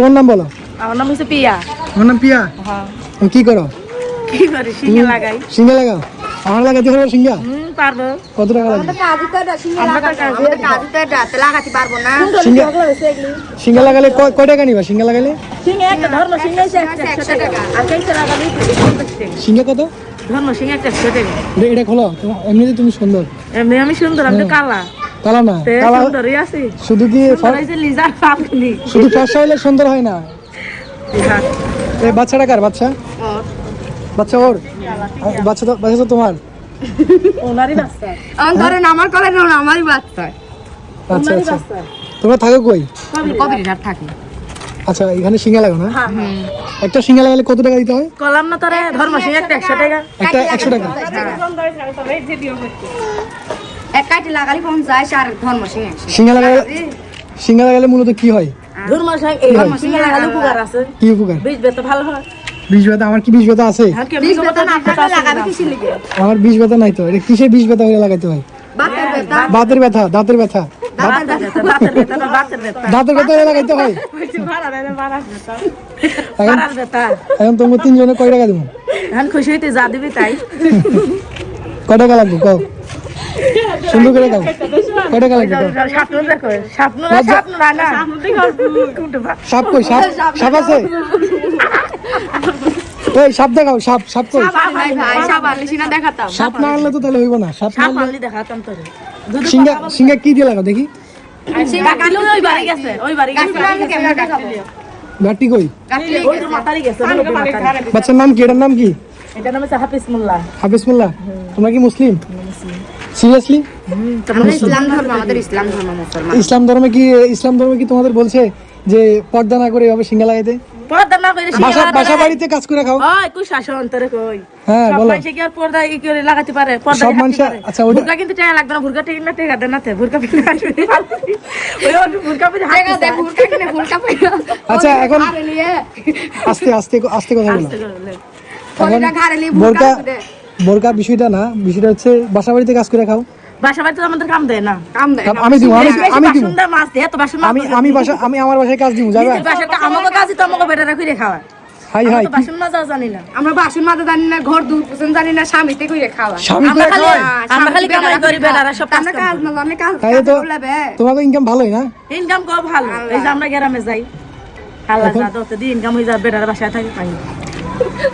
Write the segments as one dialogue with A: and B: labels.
A: তোমার নাম বলো?
B: আমার নাম হচ্ছে পিয়া।
A: আমার নাম পিয়া?
B: হ্যাঁ।
A: কি করো?
B: কি করি? শিঙে লাগাই।
A: সিঙ্গা লাগাও? আমার লাগাতে পারব সিঙ্গা
B: হুম পারব।
A: কত টাকা লাগবে সিঙ্গা সিঙ্গা লাগালে কয় কয় টাকা নিবা? সিঙ্গা লাগালে? সিঙ্গা কত? এটা- খোলো তোমার- এমনিতে তুমি সুন্দর।
B: এমনি আমি সুন্দর আমি কালা।
A: কালা না কালা শুধু কি শুধু ফর্সা হলে সুন্দর হয় না? এই বাচ্চাটা কার বাচ্চা? বাচ্চা ওর? বাচ্চা। তো বাচ্চা তো তোমার।
B: ওনারই বাচ্চা।
C: ধরেন আমার না আমারই বাচ্চা।
A: আচ্ছা আচ্ছা। তোমরা থাকো কই?
C: কবির থাকি।
A: আচ্ছা এখানে সিঙ্গা লাগো না?
B: হ্যাঁ,
A: একটা সিঙ্গা লাগালে কত টাকা দিতে হয়?
B: কলাম না তোরে ধর্ম শিঙে একটা একশো টাকা।
A: একটা একশো টাকা।
C: এক কাটি লাগালি ধর্ম সিং
A: সিঙ্গা লাগালে সিঙ্গা লাগালে মূলত কি হয়?
B: ধর্ম এই লাগালে উপকার আছে।
A: কি উপকার?
B: বীজ বেতে ভালো হয়।
A: বিষ ব্যথা আমার কি বিষ ব্যথা আছে?
B: আর বীজ বেতে না
C: লাগাবি কিসের লিগে
A: আমার বিষ ব্যথা নাই তো। এটা কিসের বিষ ব্যথা হয়ে লাগাইতে হয়?
C: বাতের ব্যথা
A: দাঁতের ব্যথা দাঁতের ব্যথা হয়ে লাগাইতে হয়? এখন তোমার তিনজনে কয় টাকা দেবো
B: এখন খুশি হইতে যা দিবি তাই।
A: কয় টাকা লাগবে কও। সুন্দর করে দাও। কয় টাকা লাগবে
B: দেখো স্বপ্ন না স্বপ্ন না না।
A: সাপ কই? সাপ সাপ আছে? ওই সাপ দেখাও সাপ সাপ কই? সাপ না আনলে তো তাহলে হইব না। সাপ না আনলে
B: দেখাতাম
A: সিঙ্গা সিঙ্গা কি দিয়ে লাগাও দেখি।
B: কাটিলে ওই বাড়ি গেছে ওই বাড়ি গেছে।
A: গাটি কই?
B: ওই তো মাতারি গেছে ওই তো মাতারি।
A: বাচ্চার নাম কি? এটার নাম কি?
B: এটা নাম হাফিজ মোল্লা।
A: হাফিজ মোল্লা? তোমরা কি মুসলিম? সিরিয়াসলি
C: ইসলাম ধর্ম আমাদের ইসলাম ধর্ম মুসলমান।
A: ইসলাম ধর্মে কি ইসলাম ধর্মে কি তোমাদের বলছে যে পর্দা না করে এভাবে সিঙ্গা লাগাইতে
B: পর্দা না করে
A: বাসা বাসা বাড়িতে কাজ করে খাও।
B: ওই কুই শাসন তোরে কই?
A: হ্যাঁ বলো।
B: কি আর পর্দা ই করে লাগাতে পারে? পর্দা
A: সব
B: হাঁটতে
A: আচ্ছা, ওটা-
B: ভুরকা কিন্তু টাকা লাগবে না ভুরকা ঠিক না টাকা দেন না তে ভুরকা পিলে আসবে ওই ওর ভুরকা
C: কিনে
A: আচ্ছা এখন আস্তে আস্তে আস্তে কথা বলো।
C: ফলিটা ঘাড়ে নিয়ে
A: বোরকা
C: ফুলকা দে।
A: বোরকা বিষয়টা না বিষয়টা হচ্ছে বাসা বাড়িতে কাজ করে খাও।
B: বাসা বাড়িতে আমাদের কাম দেয় না।
C: কাম দেয়
A: আমি দিব আমি আমি দিব।
B: মাছ দেয় তো বাসন
A: আমি আমি বাসা আমি আমার বাসায় কাজ দিব যাবে?
B: বাসাটা আমাকে কাজই তো আমাকে বেটারা করে খাওয়া
A: হাই হাই।
B: বাসন মাজাও জানি না।
C: আমরা বাসন মাজা জানি না ঘর দুধ পুষন জানি না স্বামীতে কইরে খাওয়া
A: স্বামী
B: আমরা
A: করে
B: আমরা খালি কামাই করি বেটারা সব কাজ
C: কাজ না জানলে কাজ কাজ করলে
A: তোমাকে ইনকাম ভালোই না?
B: ইনকাম ভালো। এই যে আমরা গ্রামে যাই। হাল্লা যা দতে দিয়ে ইনকাম হয়ে যায় বেটারা বাসায় থাকে পাই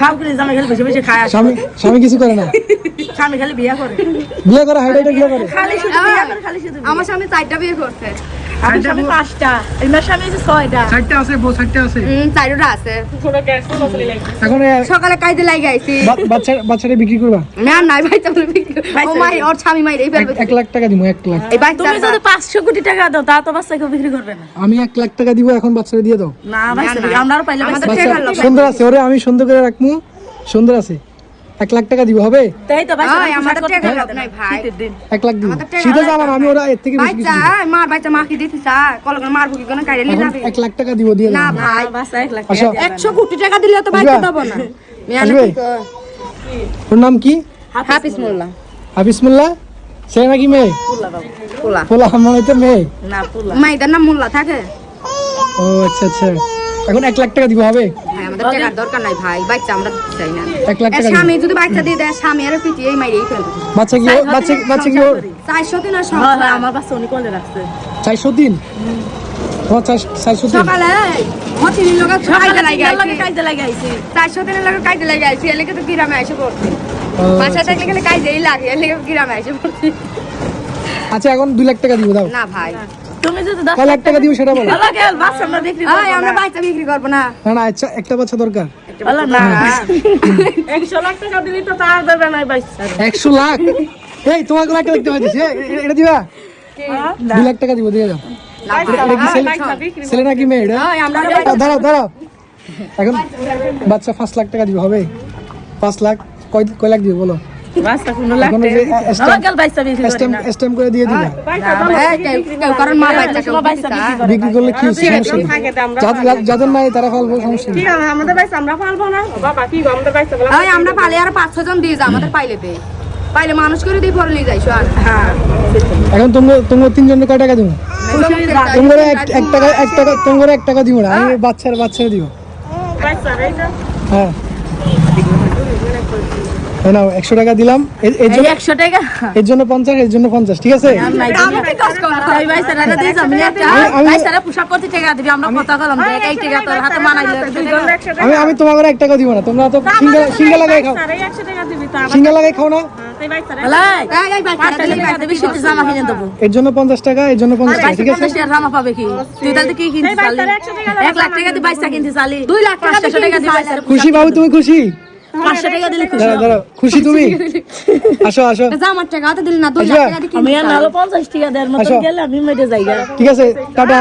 B: খাও করে জামাই খালি বসে বসে খায়।
A: স্বামী স্বামী কিছু করে না?
B: স্বামী খালি বিয়া করে।
A: বিয়ে করে হাইট বিয়ে করে?
B: খালি শুধু বিয়া করে খালি শুধু
C: আমার স্বামী চারটা বিয়ে করছে।
B: স্বামী পাঁচটা। এনার স্বামী হচ্ছে ছয়টা।
A: চারটে আছে বউ চারটে আছে।
C: হুম চারটা আছে।
A: এখন
C: সকালে কাইতে লাগে আইছি।
A: বাচ্চা বাচ্চাটা বিক্রি করবা?
C: আমি নাই ভাই ও মাই ওর স্বামী মাই ফেলবে
A: এক লাখ টাকা দিব এক লাখ।
C: এই
B: তুমি যদি কোটি টাকা দাও তা তো বাচ্চা বিক্রি করবে না।
A: আমি এক লাখ টাকা দিব এখন বাচ্চাটা দিয়ে দাও।
B: না বাচ্চা আমরা আরও পাইলে
C: আমাদের
A: সুন্দর আছে ওরে আমি সুন্দর করে রাখব সুন্দর আছে। এক লাখ টাকা দিব হবে?
B: তাই তো
C: আমাদের টাকা। নাই ভাই।
B: শীতের
A: এক লাখ দিব।
C: টাকা
A: শীতে
C: লাগে
A: না, আমি ওরা এর থেকে বেশি কিছু দিব।
C: মার বাচ্চা মাকে দিতে চা কল করে মার ভুকি কোন কাইরে
A: এখন
C: না
A: এক লাখ টাকা দিব দিয়ে
C: না ভাই।
B: না, বাচ্চা লাখ
A: আচ্ছা।
B: টাকা
C: একশো কোটি টাকা দিলে তো বাচ্চা দেবো না?
A: ওর নাম কি?
C: হাফিজ মোল্লা।
A: হাফিজ মোল্লা? সে নাকি মেয়ে?
B: পুলা
C: পোলা।
A: পোলা আমার হয়তো মেয়ে।
B: না পুলা।
C: মাইদার নাম মোল্লা থাকে।
A: ও আচ্ছা আচ্ছা। এখন এক লাখ টাকা দিব হবে?
C: আমাদের টাকার দরকার নাই ভাই বাচ্চা আমরা চাই না।
A: এক লাখ টাকা
C: স্বামী যদি বাচ্চা দিয়ে দেয় স্বামী আর পিটিয়ে মাইরেই ফেলবে।
A: বাচ্চা কি বাচ্চা বাচ্চা কি ওর
C: চারশো দিন আর
B: হয়, হয়, আমার বাচ্চা উনি কোলে রাখছে।
A: চারশো দিন? তোমার চার- চারশো দিন?
C: সকালে হটির লোক কাইতে দিনের তো গ্রামে এসে পড়ছি।
A: ও,
C: বাসা থাকলে খালি কাইতেই লাগে এলাকা গ্রামে এসে পড়ছি।
A: আচ্ছা এখন দুই লাখ টাকা দিব দাও।
C: না ভাই।
B: তুমি যদি দশ
A: কয় লাখ টাকা দিব সেটা বলো।
B: ভালো গেল বাচ্চা আমরা বিক্রি
C: ওই
B: করব
C: আমরা বাচ্চা বিক্রি করব না।
A: না না আচ্ছা একটা বাচ্চা দরকার।
B: ভালো না। একশো লাখ টাকা দিলি তো তার দেবে না বাচ্চা।
A: একশো লাখ? এই তোমাকে লাখ দেখতে পাচ্ছিস এটা দিবা? দুই লাখ টাকা দিব দিয়ে দাও। ছেলে ছেলে নাকি মেয়ে দাঁড়াও দাঁড়াও। এখন বাচ্চা পাঁচ লাখ টাকা দিব হবে? পাঁচ লাখ কয় কয় লাখ দিব বলো?
B: বাচ্চা কোনো লাখ
A: এখন ওই যে
B: টাকা
A: স্ট্যাম্প-
B: ভালো গেল বাচ্চা বিক্রি করি
A: স্ট্যাম্প
B: না।
A: স্ট্যাম্প করে দিয়ে দিবা
C: এই, কেউ- কেউ কারণ মা বাচ্চা কেউ
B: বাচ্চা বিক্রি
A: করলে কি হচ্ছে? সমস্যা? নেই যাদের- নাই তারা ফলবো সমস্যা
B: আমাদের আমরা পালবো না? বাবা কি আমাদের বাচ্চা
C: ওই আমরা পালে আর পাঁচ ছজন দিয়ে যা আমাদের পাইলে দে। পাইলে মানুষ করে দিয়ে পরে নিয়ে যাইছো আর।
B: হ্যাঁ
A: এখন তোমরা তোমরা তিনজন কয় টাকা দিব?
B: খুশি যা
A: তোমরা এক এক টাকা এক টাকা তোমরা এক টাকা দিব না আমি বাচ্চার বাচ্চারা দিব। হ্যাঁ। নাও একশো টাকা দিলাম। এর- জন্য
B: একশো টাকা?
A: এর জন্য পঞ্চাশ এর জন্য পঞ্চাশ ঠিক আছে? আমি- আমি-
B: ভাই স্যারেরা পোশাক করতে টাকা দিবি আমরা কথা কলম দেখ এই টাকা তোর হাতে মানাইলে। দুই টাকা
A: আমি আমি তোমাকে এক টাকা দিব না তোমরা তো সিঙ্গা লাগাই খাও। সিঙ্গা লাগাই খাও না।
B: টাকা।
A: এর জন্য পঞ্চাশ টাকা এর জন্য পঞ্চাশ টাকা ঠিক আছে?
B: পঞ্চাশ পাবে কি? তুই তাহলে কি কিনতে এক লাখ টাকা দিয়ে বাইশটা কিনতে চালি?
C: দুই লাখ টাকা
B: টাকা দিয়ে।
A: খুশি বাবু তুমি খুশি?
B: পাঁচশো টাকা দিলে খুশি
A: দাঁড়াও দাঁড়াও খুশি তুমি? আসো আসো।
C: জামার টাকা তো দিলি না দুই লাখ। টাকা দিয়ে
B: আমি আর নাহলে পঞ্চাশ টাকা দেওয়ার মতো গেলে আমি মেটে যাই
A: ঠিক আছে টাটা।